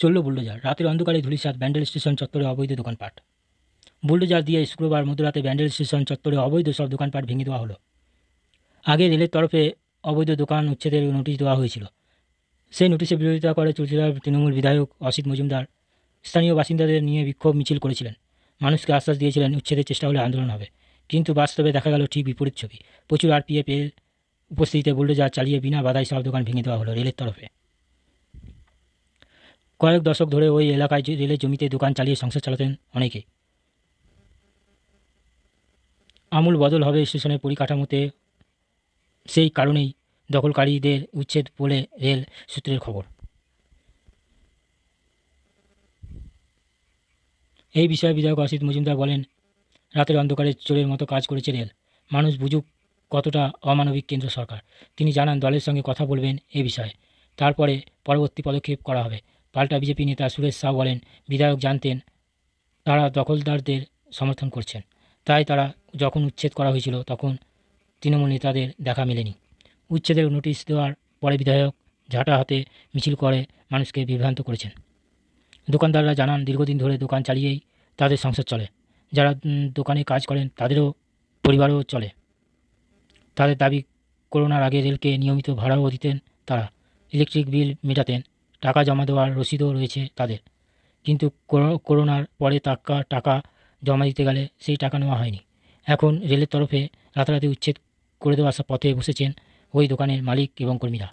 চলল বুলডোজার। রাতের অন্ধকারে ধুলিসাত ব্যান্ডেল স্টেশন চত্বরে অবৈধ দোকানপাট। বুলডোজার দিয়ে শুক্রবার মধ্যরাতে ব্যান্ডেল স্টেশন চত্বরে অবৈধ সব দোকানপাট ভেঙে দেওয়া হলো। আগে রেলের তরফে অবৈধ দোকান উচ্ছেদের নোটিশ দেওয়া হয়েছিল। সেই নোটিশে বিরোধিতা করে চুচুড়ার তৃণমূল বিধায়ক অসিত মজুমদার স্থানীয় বাসিন্দাদের নিয়ে বিক্ষোভ মিছিল করেছিলেন। মানুষকে আশ্বাস দিয়েছিলেন, উচ্ছেদের চেষ্টা হলে আন্দোলন হবে। কিন্তু বাস্তবে দেখা গেল ঠিক বিপরীত ছবি। প্রচুর আরপিএফ এর উপস্থিতিতে বুলডোজার চালিয়ে বিনা বাধায় সব দোকান ভেঙে দেওয়া হলো রেলের তরফে। কয়েক দশক ধরে ওই এলাকায় রেলের জমিতে দোকান চালিয়ে সংসার চালাতেন অনেকে। আমূল বদল হবে স্টেশনের পরিকাঠামোতে। সেই কারণেই দখলকারীদের উচ্ছেদ বলে রেল সূত্রের খবর। এই বিষয়ে বিধায়ক অসিত মজুমদার বলেন, রাতের অন্ধকারে চোরের মতো কাজ করেছে রেল। মানুষ বুঝুক কতটা অমানবিক কেন্দ্র সরকার। তিনি জানান, দলের সঙ্গে কথা বলবেন এ বিষয়ে। তারপরে পরবর্তী পদক্ষেপ করা হবে। পাল্টা বিজেপি নেতা সুরেশ শাহ বলেন, বিধায়ক জানতেন তারা দখলদারদের সমর্থন করছেন। তাই তারা যখন উচ্ছেদ করা হয়েছিল তখন তৃণমূল নেতাদের দেখা মেলেনি। উচ্ছেদের নোটিশ দেওয়ার পরে বিধায়ক ঝাঁটা হাতে মিছিল করে মানুষকে বিভ্রান্ত করেছেন। দোকানদাররা জানান, দীর্ঘদিন ধরে দোকান চালিয়েই তাদের সংসার চলে। যারা দোকানে কাজ করেন তাদেরও পরিবারও চলে। তাদের দাবি, করোনার আগে রেলকে নিয়মিত ভাড়াও দিতেন তারা। ইলেকট্রিক বিল মেটাতেন টাকা জমা দেওয়ার রসিদও রয়েছে তাদের। কিন্তু করোনার পরে টাকা টাকা জমা দিতে গেলে সেই টাকা নেওয়া হয়নি। এখন রেলের তরফে রাতারাতি উচ্ছেদ করে দেওয়ার পথে বসেছেন ওই দোকানের মালিক এবং কর্মীরা।